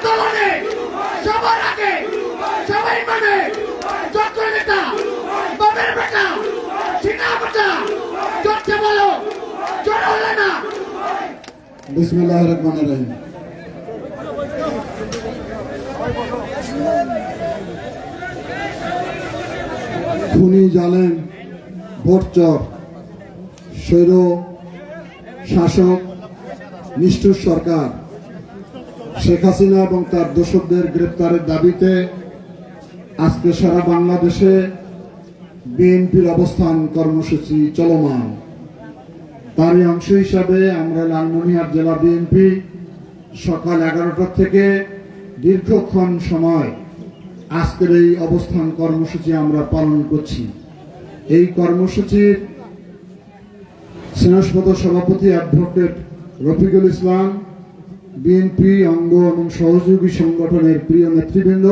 আন্দোলনে সবার আগে সবাই মানে যোগ্য নেতা বাবের বেটা, সিনা বেটা জোরছে বলো জোর হলে না। বিসমিল্লাহ রহিম। খুনি জালেম ভোটচর স্বৈর শাসক নিষ্ঠুর সরকার। শেখ হাসিনা এবং তার দোষকদের গ্রেপ্তারের দাবিতে আজকে সারা বাংলাদেশে বিএনপির অবস্থান কর্মসূচি চলমান। তারই অংশ হিসাবে আমরা লালমনিরহাট জেলা বিএনপি সকাল এগারোটা থেকে দীর্ঘক্ষণ সময় আজকের এই অবস্থান কর্মসূচি আমরা পালন করছি। এই কর্মসূচির স্নেহস্পদ সভাপতি অ্যাডভোকেট রফিকুল ইসলাম বিএনপি অঙ্গ এবং সহযোগী সংগঠনের প্রিয় নেতৃবৃন্দ,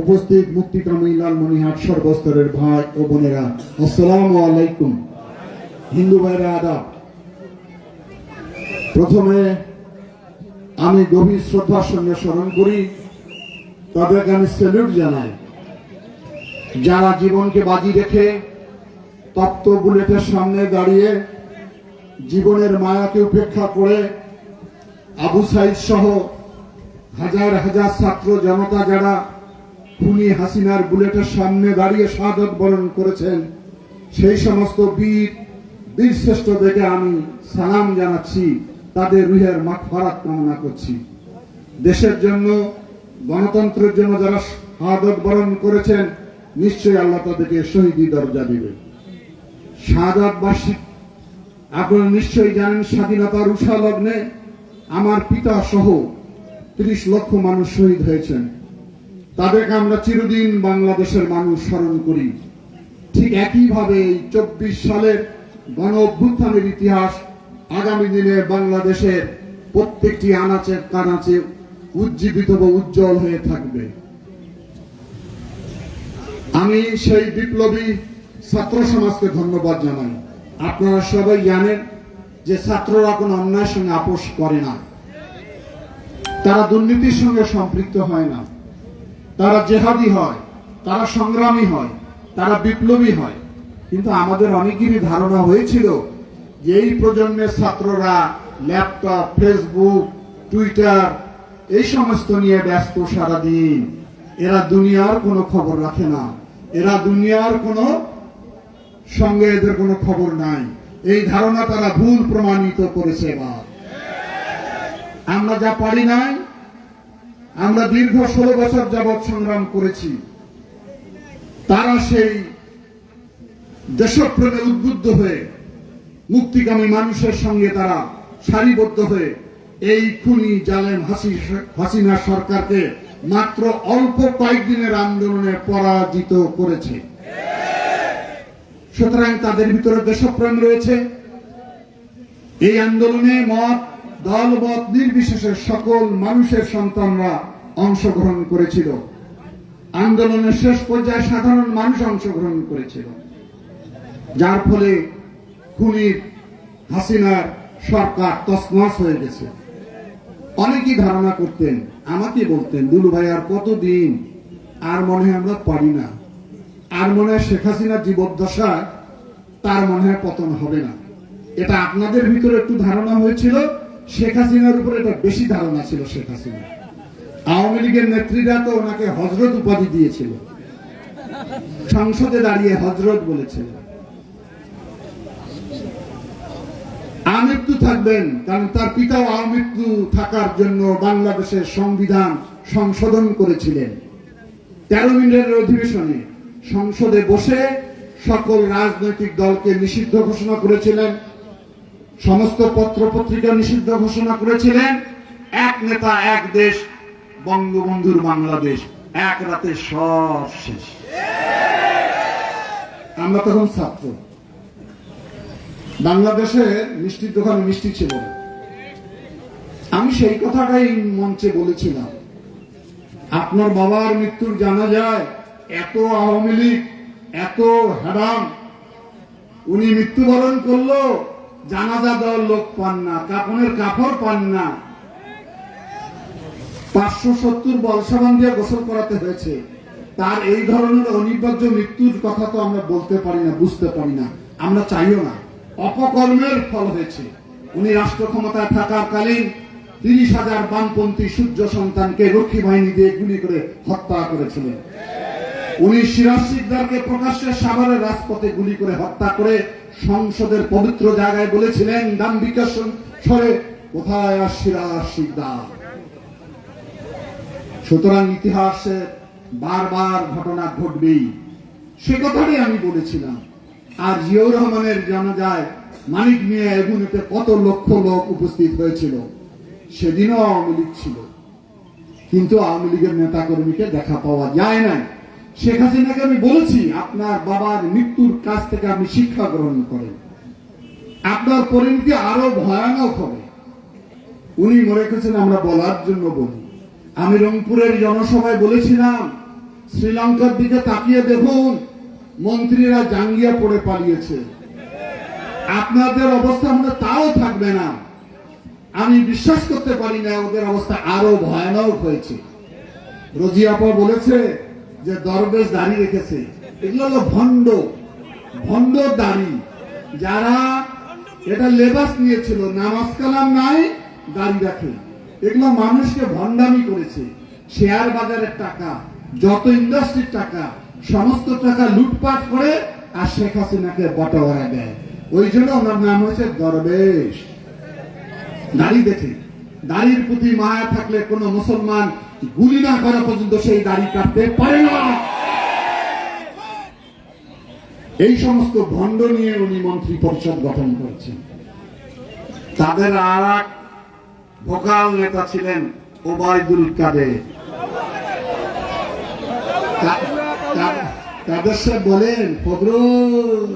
উপস্থিত মুক্তিকামী লালমনিরহাট সর্বস্তরের ভাই ও বোনেরা, আসসালামু আলাইকুম। হিন্দু ভাইরা আদাব। প্রথমে আমি গভীর শ্রদ্ধার সঙ্গে স্মরণ করি, তাদেরকে আমি স্যালুট জানাই। যারা জীবনকে বাজি রেখে তপ্ত বুলেটের সামনে দাঁড়িয়ে জীবনের মায়াকে উপেক্ষা করে আবু সাইদ সহ হাজার হাজার ছাত্র জনতা যারা খুনি হাসিনার বুলেটের সামনে দাঁড়িয়ে শাহাদত বরণ করেছেন, সেই সমস্ত বীর বীর শ্রেষ্ঠদেরকে আমি সালাম জানাচ্ছি, তাদের রুহের মাঠ ফারাত কামনা করছি। দেশের জন্য, গণতন্ত্রের জন্য যারা শাহাদত বরণ করেছেন, নিশ্চয়ই আল্লাহ তাদেরকে শহীদি দরজা দিবে। শাহাদত বার্ষিক আপনারা নিশ্চয়ই জানেন স্বাধীনতার উষা লগ্নে আমার পিতা সহ ত্রিশ লক্ষ মানুষ শহীদ হয়েছেন। তাদেরকে আমরা চিরদিন বাংলাদেশের মানুষ স্মরণ করি। ঠিক একইভাবে এই চব্বিশ সালের গণ অভ্যুত্থানের ইতিহাস আগামী দিনে বাংলাদেশের প্রত্যেকটি আনাচের কানাচে উজ্জীবিত বা উজ্জ্বল হয়ে থাকবে। আমি সেই বিপ্লবী ছাত্র সমাজকে ধন্যবাদ জানাই। আপনারা সবাই জানেন যে ছাত্ররা কোনো অন্যায়ের সঙ্গে আপোষ করে না। তারা দুর্নীতির সঙ্গে সম্পৃক্ত হয় না। তারা জেহাদি হয়, তারা সংগ্রামী হয়, তারা বিপ্লবী হয়। কিন্তু আমাদের অনেকেরই ধারণা হয়েছিল যে এই প্রজন্মের ছাত্ররা ল্যাপটপ, ফেসবুক, টুইটার, এই সমস্ত নিয়ে ব্যস্ত সারাদিন। এরা দুনিয়ার কোনো খবর রাখে না। এরা দুনিয়ার কোনো সঙ্গে এদের কোনো খবর নাই। এই ধারণা তারা ভুল প্রমাণিত করেছে এবার। আমরা যা পারি নাই, আমরা দীর্ঘ ষোলো বছর যাবৎ সংগ্রাম করেছি। তারা সেই দেশপ্রেমে উদ্বুদ্ধ হয়ে মুক্তিকামী মানুষের সঙ্গে তারা সারিবদ্ধ হয়ে, এই খুনি জালেম হাসি হাসিনা সরকারকে মাত্র অল্প কয়েকদিনের আন্দোলনে পরাজিত করেছে। সুতরাং তাদের ভিতরে দেশপ্রেম রয়েছে। এই আন্দোলনে মত দল মত নির্বিশেষে সকল মানুষের সন্তানরা অংশগ্রহণ করেছিল। আন্দোলনের শেষ পর্যায়ে সাধারণ মানুষ অংশগ্রহণ করেছিল। যার ফলে খুনির, হাসিনার সরকার তসমস হয়ে গেছে। অনেকেই ধারণা করতেন, আমাকে বলতেন, দুলু ভাই, আর কতদিন? আর মনে হয় আমরা পারি না। আর মনে হয় শেখ হাসিনার জীবদ্দশায় তার মনে হয় পতন হবে না। এটা আপনাদের ভিতরে একটু ধারণা হয়েছিল, শেখ হাসিনার উপরে এটা বেশি ধারণা ছিল শেখ হাসিনা। আওয়ামী লীগের নেত্রীরা তো ওনাকে হজরত উপাধি দিয়েছিল। সংসদে দাঁড়িয়ে হজরত বলেছিল। আমৃত্যু থাকবেন, কারণ তার পিতাও আমৃত্যু থাকার জন্য বাংলাদেশের সংবিধান সংশোধন করেছিলেন। তেরো মিনিটের অধিবেশনে সংসদে বসে সকল রাজনৈতিক দলকে নিষিদ্ধ ঘোষণা করেছিলেন। সমস্ত পত্র পত্রিকা নিষিদ্ধ ঘোষণা করেছিলেন। এক নেতা, এক দেশ, বঙ্গবন্ধুর বাংলাদেশ। এক রাতে সব শেষ। আমরা তখন ছাত্র। বাংলাদেশে মিষ্টির দোকানে মিষ্টি ছিল। আমি সেই কথাটাই মঞ্চে বলেছিলাম। আপনার বাবার মৃত্যুর জানা যায় এত আওয়ামী লীগ, এত হ্যারাম উনি মৃত্যুবরণ করল, জানাজা দেওয়ার লোক পান না, কাপনের কাপড় পান না। পাঁচশো সত্তর বলসাবান দিয়ে গোসল করাতে হয়েছে। তার এই ধরনের অনিবার্য মৃত্যুর কথা তো আমরা বলতে পারি না, বুঝতে পারি না। আমরা চাইও না। অপকর্মের ফল হয়েছে। উনি রাষ্ট্র ক্ষমতায় থাকাকালীন তিরিশ হাজার বামপন্থী সূর্য সন্তানকে রক্ষী বাহিনী দিয়ে গুলি করে হত্যা করেছিলেন। উনি সিরাজ সিকদারকে প্রকাশ্যে সাভারের রাজপথে গুলি করে হত্যা করে সংসদের পবিত্র জায়গায় বলেছিলেন দাম্বিকের স্বরে, কোথায় সিরাজ সিকদার সুতরাং ইতিহাসে বারবার ঘটনা ঘটবেই। সে কথাটাই আমি বলেছিলাম। আর জিয়াউর রহমানের জানা যায় মানিক মিয়া এগুলোতে কত লক্ষ লোক উপস্থিত হয়েছিল, সেদিনও আওয়ামী লীগ ছিল। কিন্তু আওয়ামী লীগের নেতা কর্মীকে দেখা পাওয়া যায় না শেখ হাসিনাকে আমি বলেছি, আপনার বাবার মৃত্যুর কাছ থেকে আপনি শিক্ষা গ্রহণ করেন। আপনার পরিণতি আরও ভয়ানক হবে। উনি মনে করছেন, আমরা বলার জন্য বলি। আমি রংপুরের জনসভায় বলেছিলাম, শ্রীলঙ্কার দিকে তাকিয়ে দেখুন, মন্ত্রীরা জাঙ্গিয়া পড়ে পালিয়েছে। আপনাদের অবস্থা মনে তাও থাকবে না। আমি বিশ্বাস করতে পারি না, ওদের অবস্থা আরও ভয়ানক হয়েছে। রোজিয়াপা বলেছে যে দরবেশ দাড়ি রেখেছে, এগুলো হলো ভণ্ড ভণ্ড দাড়ি। যারা এটা লেবাস নিয়েছিল, নামাজ কালাম নাই, দাড়ি রাখে। এগুলো মানুষকে ভণ্ডামি করেছে। শেয়ার বাজারের টাকা, যত ইন্ডাস্ট্রির টাকা, সমস্ত টাকা লুটপাট করে আর শেখ হাসিনাকে বটওয়ারা দেয়। ওই জন্য ওনার নাম হয়েছে দরবেশ। দাড়ি দেখে। দাড়ির প্রতি মায়া থাকলে কোন মুসলমান গুলি না করা পর্যন্ত সেই দাড়ি কাটতে পারে না। এই সমস্ত ভণ্ড নিয়ে উনি মন্ত্রী পরিষদ গঠন করেছেন। তাদের আর এক ভোকাল নেতা ছিলেন ওবায়দুল কাদের। তাদের সে বলেন, ফখরুল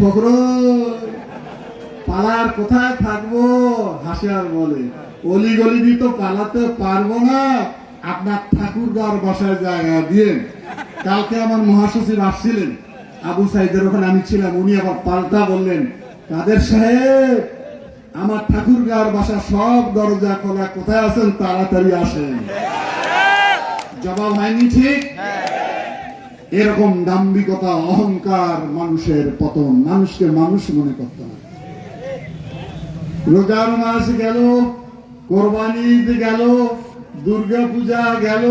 ফখরুল পালার কোথায় থাকব? হাসিয়ার বলে অলি গলি দিয়ে তো পালাতে পারব না। আপনার ঠাকুরগাঁর বাসায় জায়গা দিয়ে। কালকে আমার মহাসচিব আসছিলেন। আবু সাইদের ওখানে আমি ছিলাম, উনি আবার পাল্টা বললেন, কাদের সাহেব? আমার ঠাকুরগাঁর বাসা সব দরজা খোলা, কোথায় আছেন? তাড়াতাড়ি আসেন। জবাব হয়নি ঠিক? এরকম দাম্ভিকতা, অহংকার মানুষের পতন। মানুষকে মানুষ মনে করতে না রোজার মাস গেল। কোরবানি ঈদ গেল দুর্গা পূজা গেল,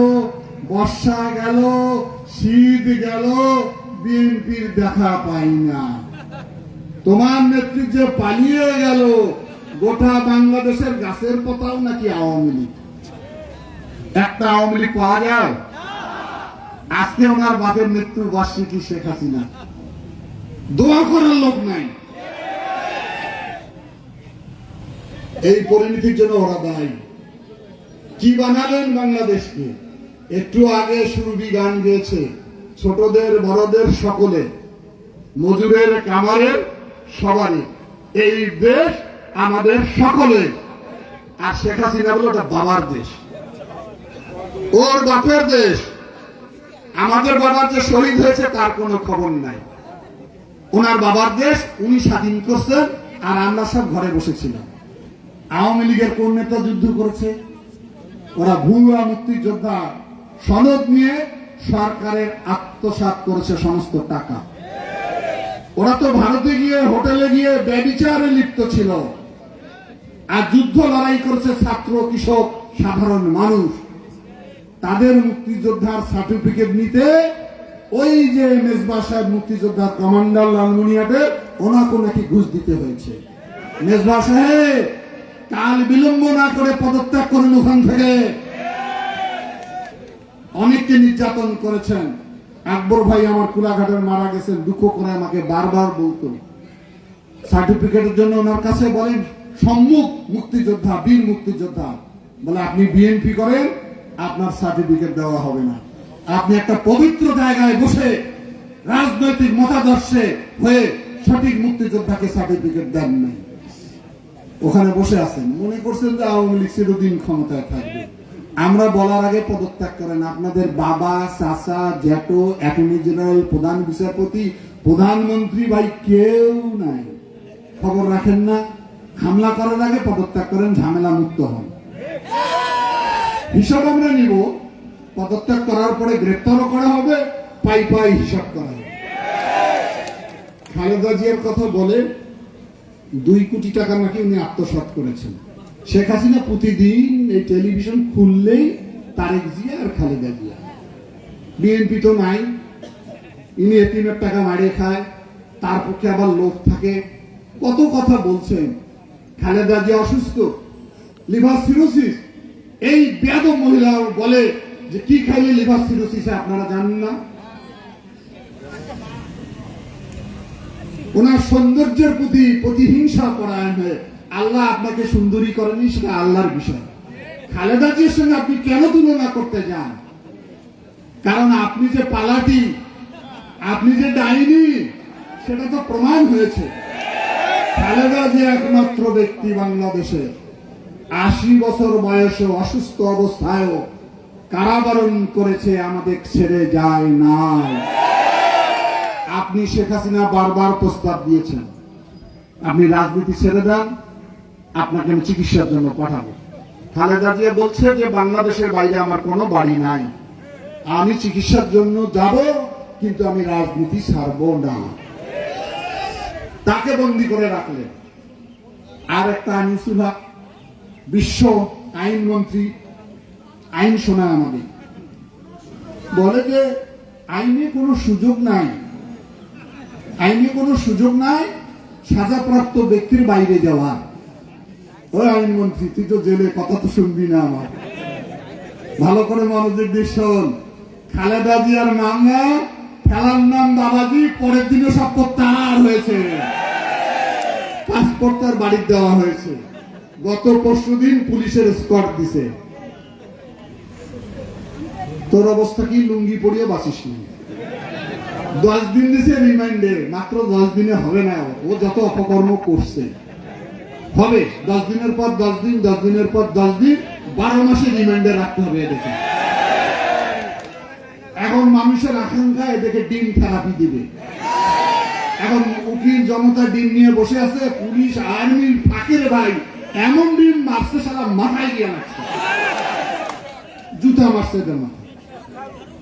বর্ষা গেল, শীত গেল, বিএনপির দেখা পাই না। তোমার নেতৃত্বে পালিয়ে গেল, গোটা বাংলাদেশের গাছের পাতাও নাকি আওয়ামী লীগ? একটা আওয়ামী লীগ পাওয়া যায়? আজকে ওনার বাপের মৃত্যু বার্ষিকী শেখ হাসিনা। দোয়া করার লোক নাই। এই পরিণতির জন্য ওরা দায়ী কি বানালেন বাংলাদেশকে? একটু আগে সুরভি গান গেয়েছে, ছোটদের, বড়দের সকলে, মজুরের, কামারের সবারই। এই দেশ আমাদের সকলে। আর শেখ হাসিনা বলে ওটা বাবার দেশ। ওর বাপের দেশ। আমাদের বাবার যে শহীদ হয়েছে তার কোনো খবর নাই। ওনার বাবার দেশ, উনি স্বাধীন করছেন, আর আমরা সব ঘরে বসেছিলাম। আওয়ামী লীগের কোন নেতা যুদ্ধ করেছে? ওরা ভুয়া মুক্তিযোদ্ধা সনদ নিয়ে সরকারের আত্মসাৎ করেছে সমস্ত টাকা। ওরা তো ভারতে গিয়ে হোটেলে গিয়ে ব্যবিচারে লিপ্ত ছিল। আর যুদ্ধ লড়াই করেছে ছাত্র, কৃষক, সাধারণ মানুষ। তাদের মুক্তিযোদ্ধার সার্টিফিকেট নিতে ওই যে মেজবা সাহেব মুক্তিযোদ্ধার কমান্ডার লালমনিয়াদের ওনাকে নাকি ঘুষ দিতে হয়েছে। মেজবা সাহেব! কাল বিলম্ব না করে পদত্যাগ করুন ওখান থেকে। অনেককে নির্যাতন করেছেন। আকবর ভাই আমার কুলাঘাটের মারা গেছেন দুঃখ করে আমাকে বারবার বলতো। সার্টিফিকেটের জন্য ওনার কাছে বলেন, সম্মুখ মুক্তিযোদ্ধা, বীর মুক্তিযোদ্ধা, বলে, আপনি বিএনপি করেন, আপনার সার্টিফিকেট দেওয়া হবে না। আপনি একটা পবিত্র জায়গায় বসে রাজনৈতিক মতাদর্শে হয়ে সঠিক মুক্তিযোদ্ধাকে সার্টিফিকেট দেন নাই। ওখানে বসে আছেন। মনে করছেন যে আওয়ামী লীগ চিরদিন ক্ষমতায় থাকবে। আমরা বলার আগে পদত্যাগ করেন। আপনাদের বাবা, চাচা, জ্যাঠো, অ্যাটর্নি জেনারেল, প্রধান বিচারপতি, প্রধানমন্ত্রী ভাই কেউ নাই। খবর রাখেন না। হামলা করার আগে পদত্যাগ করেন, ঝামেলা মুক্ত হন। হিসাব আমরা নিব। পদত্যাগ করার পরে গ্রেপ্তারও করা হবে, পাই পাই হিসাব করা হবে। খালেদা জিয়ার কথা বলে দুই কোটি টাকা নাকি উনি আত্মসাৎ করেছেন। শেখ হাসিনা প্রতিদিন এই টেলিভিশন খুললেই তারেক জিয়া আর খালেদা জিয়া। বিএনপি তো নাই। ইনি এতিমের টাকা মারিয়ে খায়, তার পক্ষে আবার লোক থাকে। কত কথা বলছেন। খালেদা জিয়া অসুস্থ, লিভার সিরোসিস। এই বেদ মহিলা বলে যে, কি খাইলে লিভার সিরোসিস? আপনারা জানেন না। ওনার সৌন্দর্যের প্রতি প্রতিহিংসা পরায়ণ হয়ে আল্লাহ আপনাকে সুন্দরী করেনি, সেটা আল্লাহর বিষয়। খালেদা জিয়ার সঙ্গে আপনি কেন তুলনা করতে যান? কারণ আপনি যে পালাটি, আপনি যে ডাইনি, সেটা তো প্রমাণ হয়েছে। খালেদা যে একমাত্র ব্যক্তি বাংলাদেশে। আশি বছর বয়সে অসুস্থ অবস্থায়ও কারাবরণ করেছে আমাদের ছেড়ে যায় নাই। আপনি শেখ হাসিনা বারবার প্রস্তাব দিয়েছেন। আপনি রাজনীতি ছেড়ে দেন, আপনাকে আমি চিকিৎসার জন্য পাঠাবো। খালেদা জিয়া বলছে যে, বাংলাদেশের বাইরে আমার কোনো বাড়ি নাই। আমি চিকিৎসার জন্য যাব, কিন্তু আমি রাজনীতি ছাড়ব না। তাকে বন্দি করে রাখলেন। আর একটা আনিসুল হক বিশ্ব আইনমন্ত্রী আইন শোনায় আমাদের। বলে যে, আইনে কোনো সুযোগ নাই। আইনে কোনো সুযোগ নাই, সাজাপ্রাপ্ত ব্যক্তির বাইরে যাওয়া। ওই আইনমন্ত্রী, তুই তো জেলে কথা তো শুনবি না আমার। ভালো করে মনোযোগ দিয়ে শোন। খালেদা জিয়ার মামলা খেলার নাম বাবাজি, পরের দিনে সব প্রত্যাহার হয়েছে। পাসপোর্ট তার বাড়ির দেওয়া হয়েছে। গত পরশু দিন পুলিশের স্কট দিছে। তোর অবস্থা কি? লুঙ্গি পরিয়ে বাঁচিস নি। দশ দিন দিছে রিমাইন্ডে মাত্র দশ দিনে হবে না ও যত অপকর্ম করছে। হবে। দশ দিনের পর দশ দিন, দশ দিনের পর দশ দিন, বারো মাসে রিমাইন্ডে রাখতে হবে এদেরকে। এখন মানুষের আকাঙ্ক্ষা এদেরকে ডিম থেরাপি দিবে। এখন উকিল জনতা ডিম নিয়ে বসে আছে, পুলিশ আর্মির ফাঁকের ভাই, এমন ডিম মারছে সারা মাথায় গিয়ে লাগছে। জুতা মারছে মাথায়।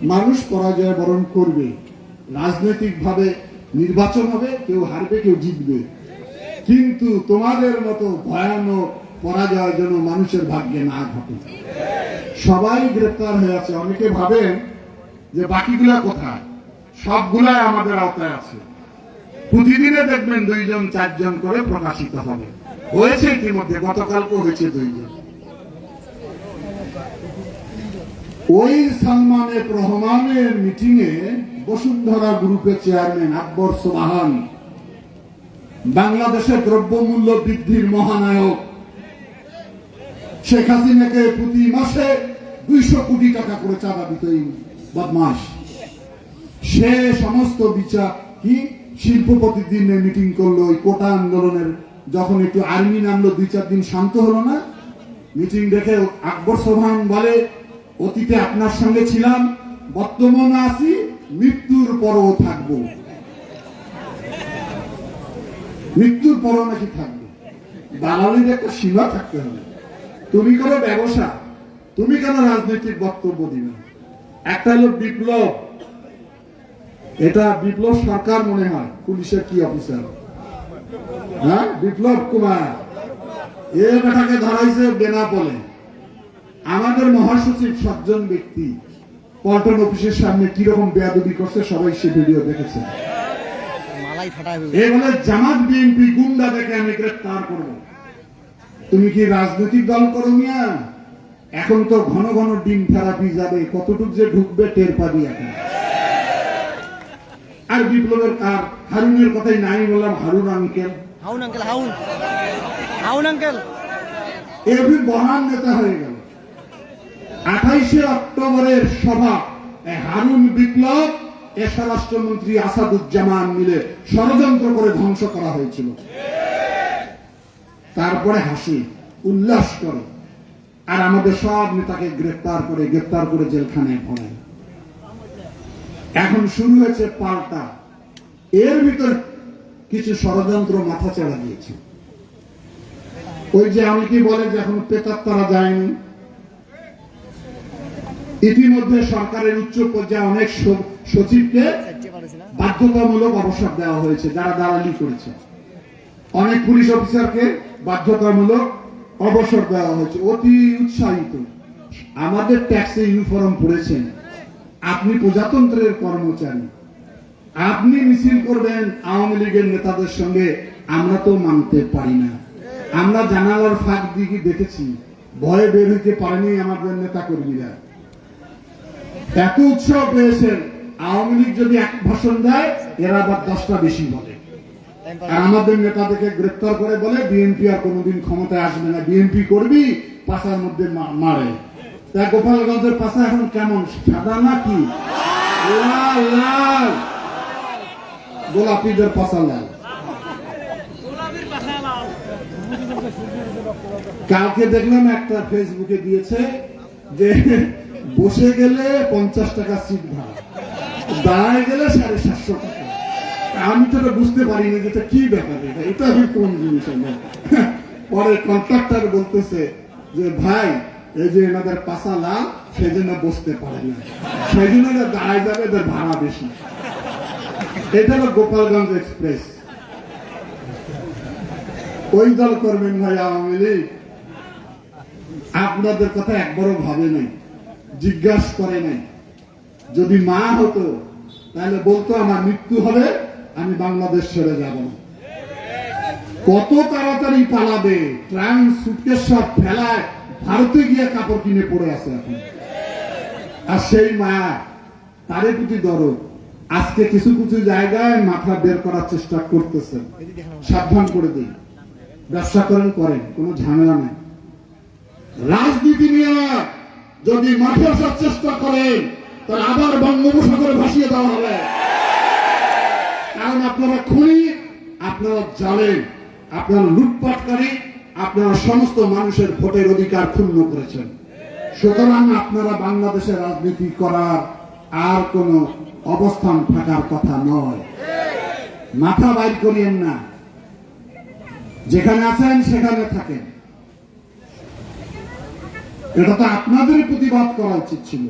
মানুষ পরাজয় বরণ করবে। রাজনৈতিক ভাবে নির্বাচন হবে, কেউ হারবে, কেউ জিতবে। কিন্তু তোমাদের মতো ভয়ানক পরাজয় যেন মানুষের ভাগ্যে না ঘটে। সবাই গ্রেপ্তার হয়ে আছে। অনেকে ভাবেন যে বাকিগুলা কোথায়? সবগুলাই আমাদের আওতায় আছে। প্রতিদিনে দেখবেন দুইজন, চারজন করে প্রকাশিত হবে। হয়েছে ইতিমধ্যে গতকালকে হয়েছে দুইজন। ওই সালমানের রহমানের মিটিং এ বসুন্ধরা গ্রুপের চেয়ারম্যান আকবর সোবাহান বাংলাদেশের দ্রব্যমূল্য বৃদ্ধির মহানায়ক শেখ হাসিনাকে প্রতি মাসে দুইশো কোটি টাকা করে চাঁদা দিত বদমাস সে সমস্ত বিচার কি শিল্পপতির দিনে মিটিং করল, ওই কোটা আন্দোলনের যখন একটু আর্মি নামলো, দুই চার দিন শান্ত হলো না? মিটিং দেখে আকবর সোহান বলে অতীতে আপনার সঙ্গে ছিলাম, বর্তমানে আছি, মৃত্যুর পরও থাকব। মৃত্যুর পরও নাকি থাকবে। দালালির একটা সীমা থাকতে হবে। তুমি করো ব্যবসা? তুমি কেন রাজনৈতিক বক্তব্য দিবে? একটা হলো বিপ্লব। এটা বিপ্লব সরকার মনে হয়, পুলিশের কি অফিসার? হ্যাঁ বিপ্লব কুমার। এ বেটাকে ধরাইছে বেনাপলে। আমাদের মহাসচিব সাতজন ব্যক্তি পল্টন অফিসের সামনে কীরকম বেয়াদবি করছে সবাই সে ভিডিও দেখেছে। মালাই ফাটায় এ বলে জামাত বিএনপি গুন্ডা দেখে আমি গ্রেফতার করব। তুমি কি রাজনৈতিক দল করো মিয়া? এখন তো ঘন ঘন ডিম থেরাপি যাবে কতটুক যে ঢুকবে টের পাবি এখন। আর বিপ্লবের কার হারুনের কথাই নাই বললাম Harun uncle. Harun uncle Harun Harun uncle. AB মহান নেতা হয়ে গেল। আঠাইশে অক্টোবরের সভা হারুন বিপ্লব, এ স্বরাষ্ট্রমন্ত্রী আসাদুজ্জামান মিলে ষড়যন্ত্র করে ধ্বংস করা হয়েছিল। তারপরে হাসি, উল্লাস করে, আর আমাদের সব নেতাকে গ্রেপ্তার করে গ্রেপ্তার করে জেলখানায় ভরায়। এখন শুরু হয়েছে পাল্টা। এর ভিতর কিছু ষড়যন্ত্র মাথা চাড়া দিয়েছে। ওই যে আমি কি বলে যে এখন পেতার তারা যায়নি? ইতিমধ্যে সরকারের উচ্চ পর্যায়ে অনেক সচিবকে বাধ্যতামূলক অবসর দেওয়া হয়েছে, যারা দালালি করেছে। অনেক পুলিশ অফিসারকে বাধ্যতামূলক অবসর দেওয়া হয়েছে। অতি উৎসাহিত। আমাদের ট্যাক্সে ইউনিফর্ম পড়েছেন আপনি প্রজাতন্ত্রের কর্মচারী। আপনি মিছিল করবেন আওয়ামী লীগের নেতাদের সঙ্গে, আমরা তো মানতে পারি না। আমরা জানালার ফাঁক দিকে দেখেছি। ভয়ে বের হইতে পারেনি আমাদের নেতা কর্মীরা এত উৎসাহ পেয়েছেন আওয়ামী লীগ যদি এক ভাষণ দেয়, এরা আবার দশটা বেশি বলে আর আমাদের নেতাদেরকে গ্রেপ্তার করে বলে, বিএনপি আর কোনোদিন ক্ষমতায় আসবে না। বিএনপি করবি, পাশার মধ্যে মারে। তা গোপালগঞ্জের পাশা এখন কেমন? সাদা নাকি? লাল। গোলাপিদের পাশা লাল। কালকে দেখলাম একটা ফেসবুকে দিয়েছে যে বসে গেলে পঞ্চাশ টাকা সিট ভাড়া, দাঁড়ায় গেলে সাড়ে সাতশো টাকা। আমি তো বুঝতে পারিনি যে এটা কি ব্যাপার, এটা এটা আমি কোন জিনিস আমার পরে কন্ট্রাক্টর বলতেছে যে, ভাই, এই যে এনাদের পাশা লাল সেই জন্য বসতে পারে না। সেই জন্য এরা দাঁড়ায় যাবে, এদের ভাড়া বেশি। এটা হলো গোপালগঞ্জ এক্সপ্রেস ওই দল করবেন ভাই আওয়ামী লীগ। আপনাদের কথা একবারও ভাবে নাই। জিজ্ঞাসা করে নাই। যদি মা হতো, তাহলে বলতো আমার মৃত্যু হবে, আমি বাংলাদেশ ছেড়ে যাব না। কত তাড়াতাড়ি পালাবে ট্রাঙ্ক সুটকেস সব ফেলায়, ভারতে গিয়ে কাপড় কিনে পড়ে আছে এখন। আর সেই মায়া তারই প্রতি দরদ। আজকে কিছু কিছু জায়গায় মাথা বের করার চেষ্টা দেখানো সাবধান করে দিই ব্যবসা করেন করেন, কোনো ঝামেলা নাই। রাজনীতি নিয়ে যদি মাঠে আসার চেষ্টা করেন, তাহলে আবার বঙ্গোপসাগরে ভাসিয়ে দেওয়া হবে। কারণ আপনারা খুনি, আপনারা জানেন আপনারা লুটপাটকারী, আপনারা সমস্ত মানুষের ভোটের অধিকার ক্ষুণ্ণ করেছেন। সুতরাং আপনারা বাংলাদেশে রাজনীতি করার আর কোন অবস্থান থাকার কথা নয়। মাথা বাইর করিয়েন না। যেখানে আছেন, সেখানে থাকেন। এটা তো আপনাদের প্রতিবাদ করা উচিত ছিল।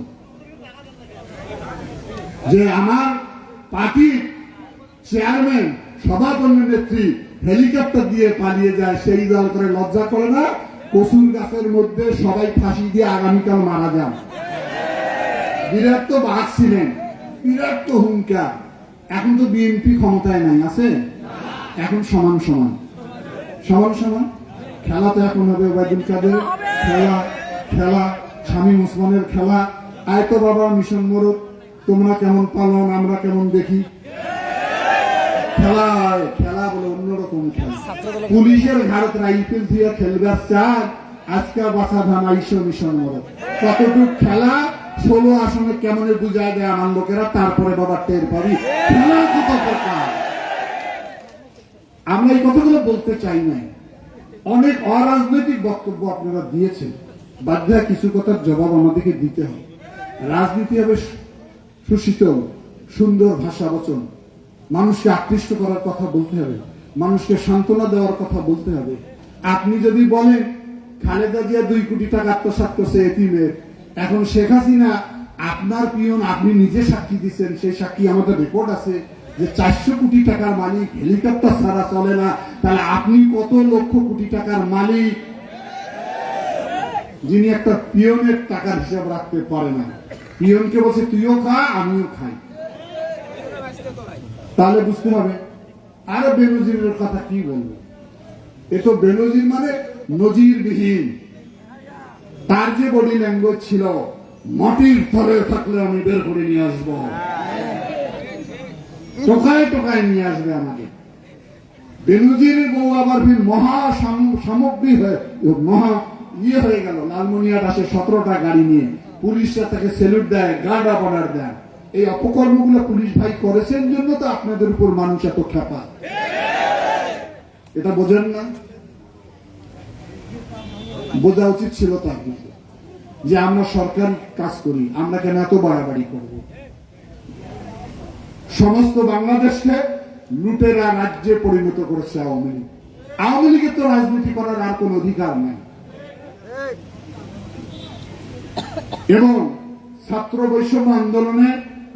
যে আমার পার্টির চেয়ারম্যান, সভাপতি নেত্রী হেলিকপ্টার দিয়ে পালিয়ে যায়, সেই দল করে লজ্জা করে না? কসুর গাছের মধ্যে সবাই ফাঁসি দিয়ে আগামীকাল মারা যান। বিরাট তো বাঘ ছিলেন, বিরাট তো হুঙ্কার এখন তো বিএনপি ক্ষমতায় নাই, আছে? এখন সমান সমান। সমান সমান? খেলা তো এখন হবে, ওবায়দুল কাদের খেলা। খেলা স্বামী ওসমানের খেলা, আয় তো বাবা, মিশন মোরক, তোমরা কেমন পালন, আমরা কেমন দেখি? খেলা খেলা বলে অন্যরকম খেলা। পুলিশের দিয়ে চার, আজকে বাসা ধান আইসো মিশন মোরক। কতটুক খেলা, ষোলো আসনে কেমন বুঝায় দেয় আমার লোকেরা, তারপরে বাবা টের পাবি। খেলা কত প্রকার? আমরা এই কথাগুলো বলতে চাই নাই। অনেক অরাজনৈতিক বক্তব্য আপনারা দিয়েছেন। বাধ্য দেওয়া কিছু কথার জবাব আমাদেরকে দিতে হবে। রাজনীতি হবে সু- সুশীতল, সুন্দর ভাষা বচন। মানুষকে আকৃষ্ট করার কথা বলতে হবে। মানুষকে সান্ত্বনা দেওয়ার কথা বলতে হবে। আপনি যদি বলেন, খালেদা জিয়া দুই কোটি টাকা আত্মসাৎ করছে এতিমের, এখন শেখ হাসিনা আপনার পিয়ন, আপনি নিজে সাক্ষী দিচ্ছেন, সেই সাক্ষী আমাদের রেকর্ড আছে যে চারশো কোটি টাকার মালিক, হেলিকপ্টার ছাড়া চলে না। তাহলে আপনি কত লক্ষ কোটি টাকার মালিক? যিনি একটা পিয়নের টাকার হিসাব রাখতে পারে না। পিয়নকে বলছে, তুইও খা, আমিও খাই। তাহলে বুঝতে হবে, আরও বেনজিরের কথা কি বলব? এ তো বেনজির মানে নজিরবিহীন। তার যে বডি ল্যাঙ্গুয়েজ ছিল, মাটির তলে থাকলে আমি বের করে নিয়ে আসব। টোকায় টোকায় নিয়ে আসবে আমাকে। বেনজিরের বউ আবার মহা সাম- সামগ্রী হয়ে মহা ইয়ে হয়ে গেল লালমনিয়ার আসে সতেরোটা গাড়ি নিয়ে। পুলিশরা তাকে সেলুট দেয় গার্ড অফ অনার দেয়। এই অপকর্মগুলো পুলিশ ভাই করেছেন জন্য তো আপনাদের উপর মানুষ এত খেপা এটা বোঝেন না? বোঝা উচিত ছিল তার যে আমরা সরকার কাজ করি, আমরা কেন এত বাড়াবাড়ি করব? সমস্ত বাংলাদেশকে লুটেরা রাজ্যে পরিণত করেছে আওয়ামী লীগ। আওয়ামী লীগের তো রাজনীতি করার আর কোন অধিকার নাই। এবং ছাত্র বৈষম্য আন্দোলনে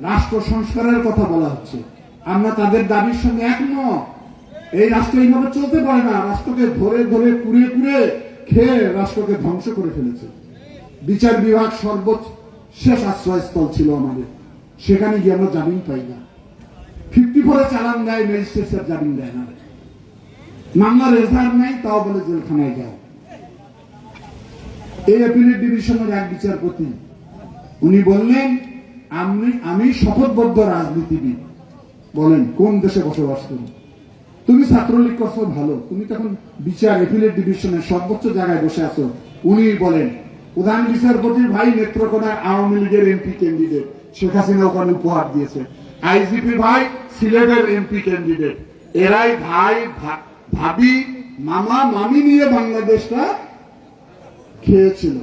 রাষ্ট্র সংস্কারের কথা বলা হচ্ছে। আমরা তাদের দাবির সঙ্গে একমত। এই রাষ্ট্র এইভাবে চলতে পারে না। রাষ্ট্রকে ধরে ধরে কুড়ে কুড়ে খেয়ে রাষ্ট্রকে ধ্বংস করে ফেলেছে। বিচার বিভাগ সর্বোচ্চ শেষ আশ্রয়স্থল ছিল আমাদের। সেখানে গিয়ে আমরা জামিন পাই না। ফিফটি ফোরে চালান দেয়, ম্যাজিস্ট্রেট জামিন দেয় না। মামলা রেজাল্ট নাই, তাও বলে জেলখানায় যাও এই অ্যাপিলেট ডিভিশনের এক বিচারপতি উনি বললেন আমি আমি শপথবদ্ধ রাজনীতিবিদ। বলেন, কোন দেশে বসবাস করি? তুমি ছাত্রলীগ করছ, ভালো। তুমি তখন বিচার এপিলেট ডিভিশনের সর্বোচ্চ জায়গায় বসে আছো। উনি বলেন, প্রধান বিচারপতির ভাই নেত্রকোনার আওয়ামী লীগের এমপি ক্যান্ডিডেট, শেখ হাসিনা ওখানে উপহার দিয়েছে। আইজিপি ভাই সিলেটের এমপি ক্যান্ডিডেট। এরাই ভাই ভাবি, মামা, মামি নিয়ে বাংলাদেশটা খেয়েছিল।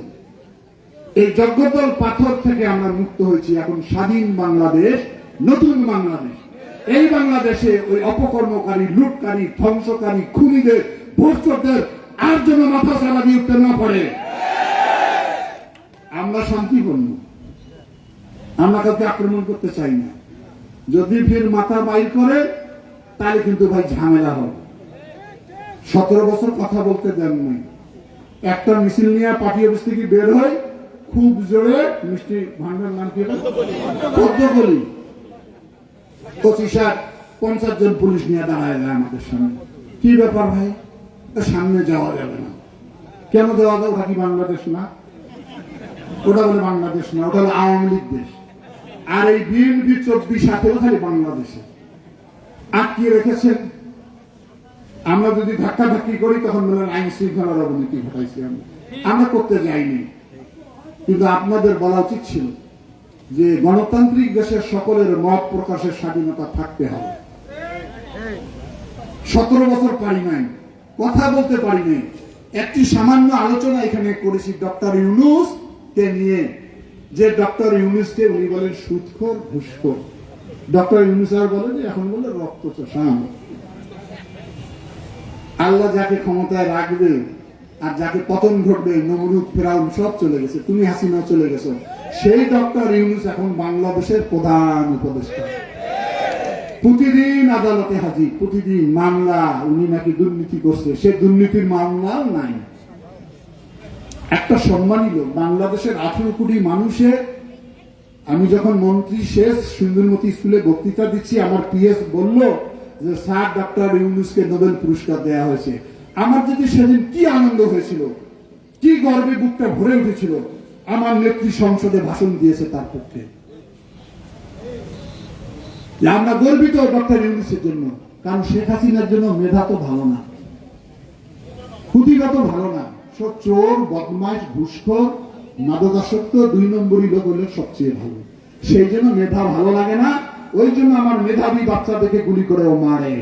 এই যজ্ঞতল পাথর থেকে আমরা মুক্ত হয়েছি এখন স্বাধীন বাংলাদেশ, নতুন বাংলাদেশ। এই বাংলাদেশে ওই অপকর্মকারী, লুটকারী, ধ্বংসকারী খুনিদের ভোটদের আর যেন মাথা চালা দিয়ে উঠতে না পারে। আমরা শান্তিপূর্ণ। আমরা কাউকে আক্রমণ করতে চাই না। যদি ফির মাথা বাইর করে, তাহলে কিন্তু ভাই ঝামেলা হবে। সতেরো বছর কথা বলতে দেন নাই। একটা মিছিল নিয়ে পার্টি অফিস থেকে বের হয় খুব জোরে মিষ্টি ভান্ডার নাম কি? পদ্মকলি পঁচিশ আর পঞ্চাশ জন পুলিশ নিয়ে দাঁড়ায় যায় আমাদের সামনে। কি ব্যাপার ভাই? সামনে যাওয়া যাবে না। কেন যাওয়া যাবে ওটা কি বাংলাদেশ না? ওটা বলে বাংলাদেশ না, ওটা হলো আওয়ামী লীগ দেশ। আর এই বিএনপি চব্বিশ সাথেও খালি বাংলাদেশে। আটকিয়ে রেখেছেন। আমরা যদি ধাক্কা ধাক্কি করি, তখন বলেন আইন শৃঙ্খলার অবনতি ঘটাইছি আমরা আমরা করতে যাইনি। কিন্তু আপনাদের বলা উচিত ছিল যে গণতান্ত্রিক দেশের সকলের মত প্রকাশের স্বাধীনতা থাকতে হবে। সতেরো বছর পারি নাই, কথা বলতে পারি নাই। একটি সামান্য আলোচনা এখানে করেছি ডক্টর ইউনুস কে নিয়ে, যে ডক্টর ইউনুসকে উনি বলেন সুৎখোর, ঘুষখোর। ডক্টর ইউনুস আর বলেন এখন বলে রক্ত চোষা আল্লাহ যাকে ক্ষমতায় রাখবে আর যাকে পতন ঘটবে নমরুদ ফেরাউন সব চলে গেছে, তুমি হাসিনা চলে গেছো। সেই ডক্টর ইউনুস এখন বাংলাদেশের প্রধান উপদেষ্টা। প্রতিদিন আদালতে হাজির, প্রতিদিন মামলা, উনি নাকি দুর্নীতি করছে, সে দুর্নীতির মামলাও নাই। একটা সম্মানী লোক, বাংলাদেশের আঠেরো কোটি মানুষের আমি যখন মন্ত্রী শেষ সুন্দরমতি স্কুলে বক্তৃতা দিচ্ছি, আমার পিএস বলল যে, স্যার, ডক্টর ইউনুসকে নোবেল পুরস্কার দেওয়া হয়েছে। আমার যদি সেদিন কি আনন্দ হয়েছিল, কি গর্বে বুকটা ভরে উঠেছিল, আমার নেত্রী সংসদে ভাষণ দিয়েছে তার পক্ষে। আমরা গর্বিত ডক্টর ইউনুসের জন্য, কারণ শেখ হাসিনার জন্য মেধা তো ভালো না। খুদিগত ভালো না। সব চোর বদমাইশ, ঘুষখোর, মাদকাসক্ত, দুই নম্বরই লোক হলে সবচেয়ে ভালো। সেই জন্য মেধা ভালো লাগে না। ওই জন্য আমার মেধাবী বাচ্চাদেরকে গুলি করে ও মারে।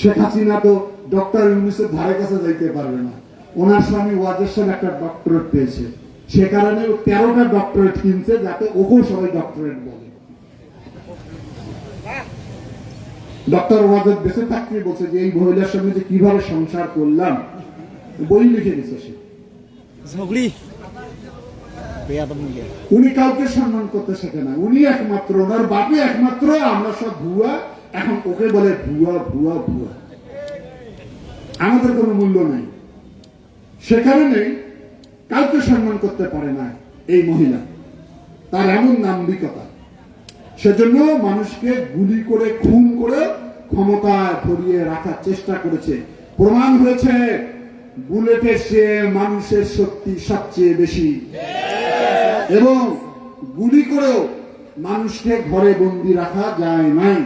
শেখ হাসিনা তো ডক্টর ইউনুসের ধারে কাছে যাইতে পারবে না। ওনার স্বামী ওয়াজের সাহেব একটা ডক্টরেট পেয়েছে। সে কারণে ও তেরোটা ডক্টরেট কিনছে যাতে ওকেও সবাই ডক্টরেট বলে। ডক্টর ওয়াজেদ বেঁচে থাকতে বলছে যে এই মহিলার সঙ্গে যে কীভাবে সংসার করলাম? বই লিখে দিছে সে। উনি কাউকে সম্মান করতে শেখে না। উনি একমাত্র ওনার বাপে একমাত্র আমরা সব ভুয়া এখন ওকে বলে ভুয়া ভুয়া ভুয়া। আমাদের কোনো মূল্য নাই। সে কারণে কাউকে সম্মান করতে পারে না এই মহিলা। তার এমন নাম্বিকতা। সেজন্য মানুষকে গুলি করে, খুন করে ক্ষমতায় ভরিয়ে রাখার চেষ্টা করেছে। প্রমাণ হয়েছে বুলেটের সে মানুষের শক্তি সবচেয়ে বেশি। এবং গুলি করেও মানুষকে ঘরে বন্দি রাখা যায় নাই।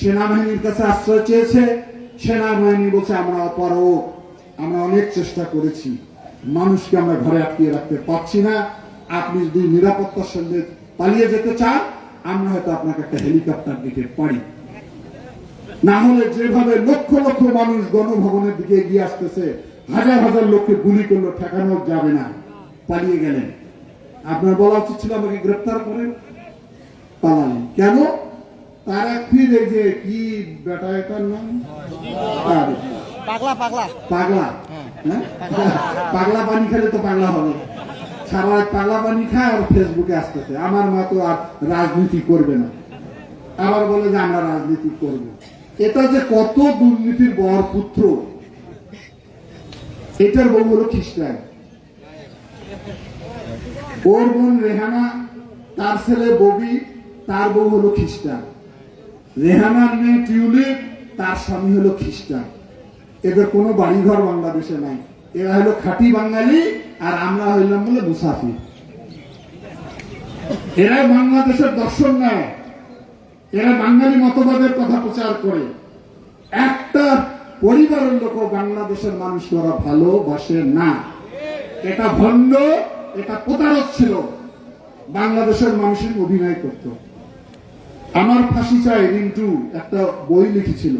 সেনাবাহিনীর কাছে আশ্রয় চেয়েছে, সেনাবাহিনী বলছে, আমরা অপারক আমরা অনেক চেষ্টা করেছি। মানুষকে আমরা ঘরে আটকিয়ে রাখতে পারছি না। আপনি যদি নিরাপত্তার সঙ্গে পালিয়ে যেতে চান, আমরা হয়তো আপনাকে একটা হেলিকপ্টার দিতে পারি। না হলে যেভাবে লক্ষ লক্ষ মানুষ গণভবনের দিকে এগিয়ে আসতেছে, হাজার হাজার লোককে গুলি করল, ঠেকানো যাবে না। পালিয়ে গেলেন। আপনার বলা উচিত ছিল আমাকে গ্রেপ্তার করেন? পালালেন। কেন? তারা ফির এই যে কি বেটা এটার নাম? পাগলা পাগলা। পাগলা। হ্যাঁ। পাগলা। পানি খেলে তো পাগলা হবে। সারা পাগলা পানি খায় আর ফেসবুকে আসতেছে। আমার মা তো আর রাজনীতি করবে না। আবার বলে যে আমরা রাজনীতি করব। এটা যে কত দুর্নীতির বর পুত্র এটার বউ হলো খ্রিস্টান। ওর বোন রেহানা তার ছেলে ববি তার বউ হলো খ্রিস্টান। রেহানার মেয়ে টিউলিপ, তার স্বামী হলো খ্রিস্টান। এদের কোনো বাড়িঘর বাংলাদেশে নাই। এরা হলো খাঁটি বাঙালি আর আমরা হইলাম বলে মুসাফির। এরা বাংলাদেশের দর্শন নেয়। এরা বাঙালি মতবাদের কথা প্রচার করে। একটা পরিবারের লোক বাংলাদেশের মানুষ ওরা ভালোবাসে না। এটা ভণ্ড, এটা প্রতারক ছিল। বাংলাদেশের মানুষের অভিনয় করত। আমার ফাঁসি চাই রিন্টু, একটা বই লিখেছিল।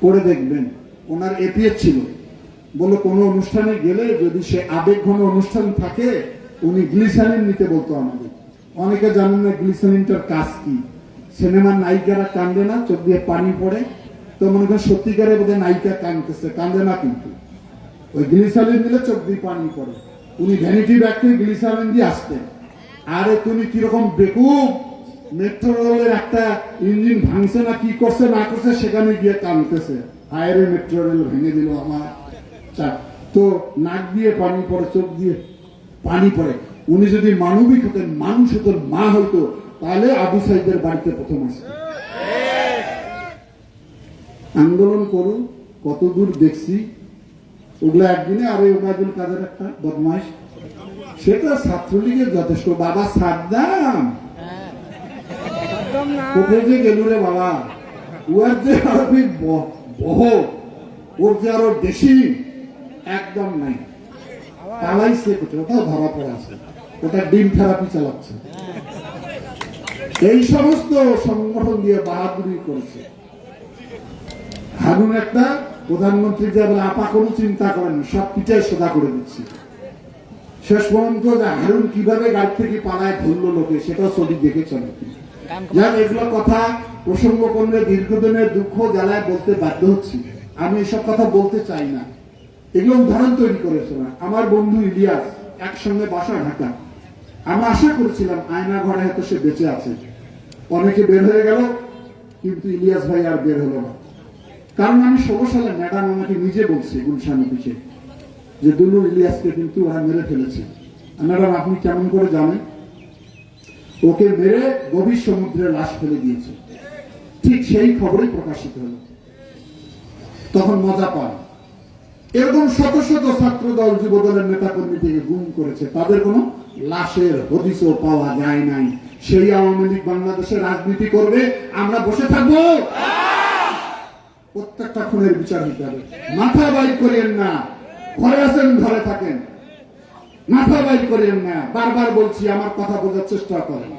পড়ে দেখবেন, ওনার এপিএস ছিল। বলে কোনো অনুষ্ঠানে গেলে যদি সে আবেগ ঘন অনুষ্ঠান থাকে, উনি গ্লিসারিন নিতে বলতো আমাদের অনেকে জানেন না গ্লিসারিনটার কাজ কি। সিনেমার নায়িকারা কান্দে না, চোখ দিয়ে পানি পড়ে। তো মনে করেন সত্যিকারে বোধহয় নায়িকা কান্দতেছে কান্দে না কিন্তু। ওই গ্লিসারিন দিলে চোখ দিয়ে পানি পড়ে। উনি ভ্যানিটি ব্যাগকে গ্লিসারিন দিয়ে আসতেন। আরে, তুমি কীরকম বেকুব! মেট্রো রেলের একটা ইঞ্জিন ভাঙছে না, কি করছে, না করছে, সেখানে গিয়ে মেট্রো রেল ভেঙে দিল আমার তো নাক দিয়ে পানি পড়ে, চোখ দিয়ে পানি পড়ে। উনি যদি মানবিক হতেন, মানুষ হতেন মা হইতো, তাহলে আবু সাইদের বাড়িতে প্রথম আসতো। আন্দোলন করুন কত দূর দেখছি, ওগুলো একদিনে আর ওই ওবায়দুল কাদের একটা বদমাইশ। সেটা ছাত্রলীগের যথেষ্ট। বাবা সাদ্দাম! কোথায় যে রে বাবা, ওর যে আরও কি ব- বহ, ওর যে আরও একদম নাই। পালাইছে ধরা পড়ে আছে। ওটা ডিম থেরাপি চালাচ্ছে। এই সমস্ত সংগঠন দিয়ে বাহাদুরি করেছে। একটা, প্রধানমন্ত্রী যে বলে, আপা কোনো চিন্তা করেন সব পিটাই সোজা করে দিচ্ছি। শেষ পর্যন্ত হারুন কীভাবে গাড়ি থেকে পালায় ধরলো লোকে, সেটাও ছবি দেখেছেন আপনি যাক এগুলো কথা প্রসঙ্গ করলে দীর্ঘদিনের দুঃখ জ্বালায় বলতে বাধ্য হচ্ছি। আমি এসব কথা বলতে চাই না। এগুলো উদাহরণ তৈরি আমার বন্ধু ইলিয়াস একসঙ্গে বাসা ঢাকা আমরা আশা আয়না ঘরে হয়তো সে বেঁচে আছে। অনেকে বের হয়ে গেল, কিন্তু ইলিয়াস ভাই আর বের হলো না। কারণ আমি ষোলো সালে ম্যাডাম আমাকে নিজে বলছে যে, দুলু, ইলিয়াসকে কিন্তু ওরা মেরে ফেলেছে। ম্যাডাম, আপনি কেমন করে জানেন? ওকে মেরে গভীর সমুদ্রে লাশ ফেলে দিয়েছে। ঠিক সেই খবরই প্রকাশিত হলো। তখন মজা পান। এরকম শত শত ছাত্র দল যুব দলের নেতা কর্মী থেকে গুম করেছে। তাদের কোনো লাশের হদিসও পাওয়া যায় নাই। সেই আওয়ামী লীগ বাংলাদেশে রাজনীতি করবে, আমরা বসে থাকব। প্রত্যেকটা খুনের বিচার হইতে হবে। মাথা বাইর করেন না। ঘরে আছেন, ঘরে থাকেন। মাথা বাইর করিয়েন না, বারবার বলছি, আমার কথা বোঝার চেষ্টা করেন।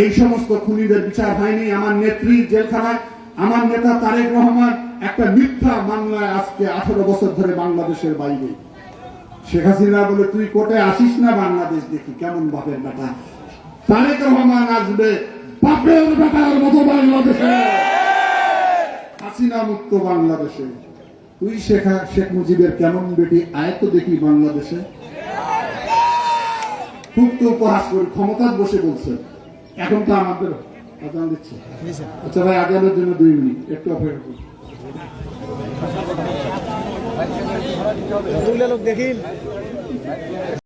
এই সমস্ত খুনিদের বিচার হয়নি। আমার নেত্রী জেলখানায়, আমার নেতা তারেক রহমান একটা মিথ্যা মামলায় আজকে আঠারো বছর ধরে বাংলাদেশের বাইরে। শেখ হাসিনা বলে, তুই কোর্টে আসিস না বাংলাদেশ দেখি, কেমন ভাবে বেটা তারেক রহমান আসবে, বাপের বেটার মতো বাংলাদেশে। হাসিনা মুক্ত বাংলাদেশে। তুই শেখা শেখ মুজিবের কেমন বেটি? আয় তো দেখি বাংলাদেশে। খুব তো উপহাস করি ক্ষমতার বসে বলছে। এখন তো আমাদের আজান দিচ্ছে। আচ্ছা ভাই আজানের জন্য দুই মিনিট। একটু অপেক্ষা করুন।